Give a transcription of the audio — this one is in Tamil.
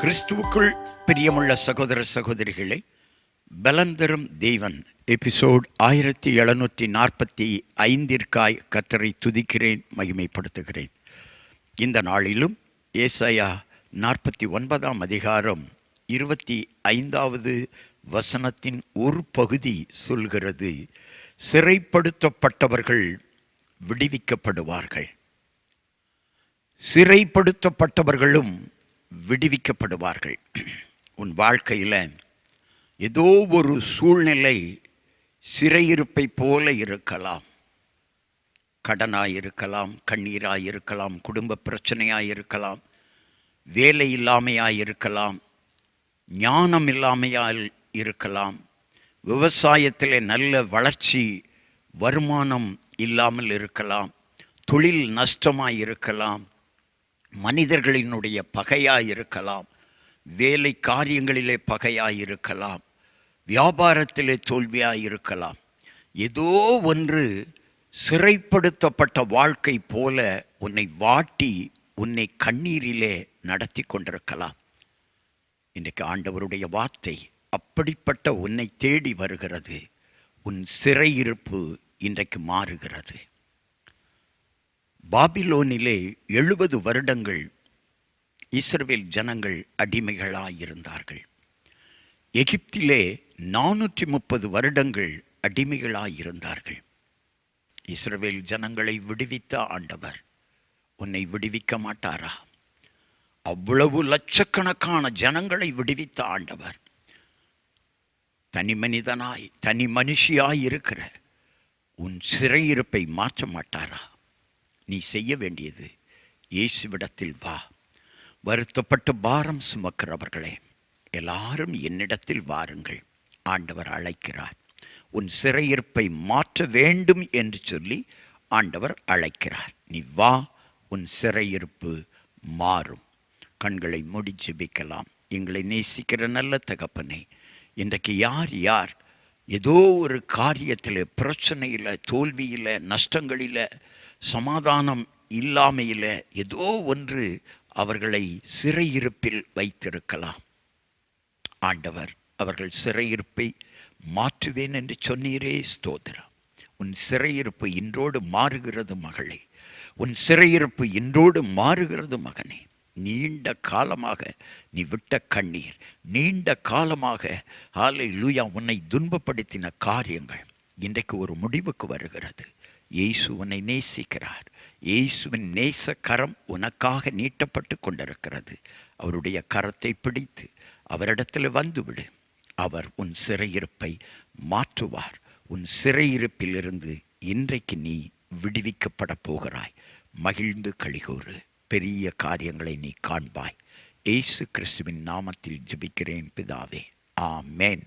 கிறிஸ்துவுக்குள் பிரியமுள்ள சகோதர சகோதரிகளை பலந்தரும் தெய்வன் தேவன். எபிசோட் ஆயிரத்தி எழுநூற்றி நாற்பத்தி ஐந்திற்காய் கத்தரை துதிக்கிறேன் மகிமைப்படுத்துகிறேன். இந்த நாளிலும் ஏசாயா நாற்பத்தி ஒன்பதாம் அதிகாரம் இருபத்தி ஐந்தாவது வசனத்தின் ஒரு பகுதி சொல்கிறது சிறைப்படுத்தப்பட்டவர்கள் விடுவிக்கப்படுவார்கள். சிறைப்படுத்தப்பட்டவர்களும் விடுவிக்கப்படுவார்கள். உன் வாழ்க்கையில் ஏதோ ஒரு சூழ்நிலை சிறையிருப்பை போல இருக்கலாம். கடனாக இருக்கலாம் கண்ணீராக இருக்கலாம் குடும்ப பிரச்சனையாக இருக்கலாம் வேலை இல்லாமையாக இருக்கலாம் ஞானம் இல்லாமையால் இருக்கலாம். விவசாயத்தில் நல்ல வளர்ச்சி வருமானம் இல்லாமல் இருக்கலாம். தொழில் நஷ்டமாக இருக்கலாம். மனிதர்களினுடைய பகையாக இருக்கலாம் வேலை காரியங்களிலே பகையாக இருக்கலாம் வியாபாரத்திலே தோல்வியாக இருக்கலாம் ஏதோ ஒன்று சிறைப்படுத்தப்பட்ட வாழ்க்கை போல உன்னை வாட்டி உன்னை கண்ணீரிலே நடத்தி கொண்டிருக்கலாம். இன்றைக்கு ஆண்டவருடைய வார்த்தை அப்படிப்பட்ட உன்னை தேடி வருகிறது. உன் சிறையிருப்பு இன்றைக்கு மாறுகிறது. பாபிலோனிலே எழுபது வருடங்கள் இஸ்ரவேல் ஜனங்கள் அடிமைகளாயிருந்தார்கள். எகிப்திலே நானூற்றி முப்பது வருடங்கள் அடிமைகளாயிருந்தார்கள். இஸ்ரவேல் ஜனங்களை விடுவித்த ஆண்டவர் உன்னை விடுவிக்க மாட்டாரா? அவ்வளவு லட்சக்கணக்கான ஜனங்களை விடுவித்த ஆண்டவர். தனி மனிதனாய் தனி மனுஷியாய் இருக்கிற உன் சிறையிருப்பை மாற்ற மாட்டாரா? நீ செய்ய வேண்டியது. இயேசுவிடத்தில் வா. வருத்தப்பட்டு பாரம் சுமக்கிறவர்களே எல்லாரும் என்னிடத்தில் வாருங்கள். ஆண்டவர் அழைக்கிறார். உன் சிறையிருப்பை மாற்ற வேண்டும் என்று சொல்லி ஆண்டவர் அழைக்கிறார். நீ வா உன் சிறையிருப்பு மாறும். கண்களை மூடி ஜெபிக்கலாம் எங்களை நேசிக்கிற நல்ல தகப்பனே இன்றைக்கு யார் யார் ஏதோ ஒரு காரியத்தில் பிரச்சனையில் தோல்வியில் நஷ்டங்களில் சமாதானம் இல்லாமையில் ஏதோ ஒன்று அவர்களை சிறையிருப்பில் வைத்திருக்கலாம். ஆண்டவர் அவர்கள் சிறையிருப்பை மாற்றுவேன் என்று சொன்னீரே ஸ்தோத்திரம். உன் சிறையிருப்பு இன்றோடு மாறுகிறது மகளே. உன் சிறையிருப்பு இன்றோடு மாறுகிறது மகனே. நீண்ட காலமாக நீ விட்ட கண்ணீர் நீண்ட காலமாக ஆலை லூயா உன்னை துன்பப்படுத்தின காரியங்கள் இன்றைக்கு ஒரு முடிவுக்கு வருகிறது. இயேசு உன்னை நேசிக்கிறார். இயேசுவின் நேச கரம் உனக்காக நீட்டப்பட்டு கொண்டிருக்கிறது. அவருடைய கரத்தை பிடித்து அவரிடத்தில் வந்துவிடு. அவர் உன் சிறையிருப்பை மாற்றுவார். உன் சிறையிருப்பிலிருந்து இன்றைக்கு நீ விடுவிக்கப்பட போகிறாய். மகிழ்ந்து கழிகூறு. பெரிய காரியங்களை நீ காண்பாய். இயேசு கிறிஸ்துவின் நாமத்தில் ஜெபிக்கிறேன் பிதாவே. ஆமேன்.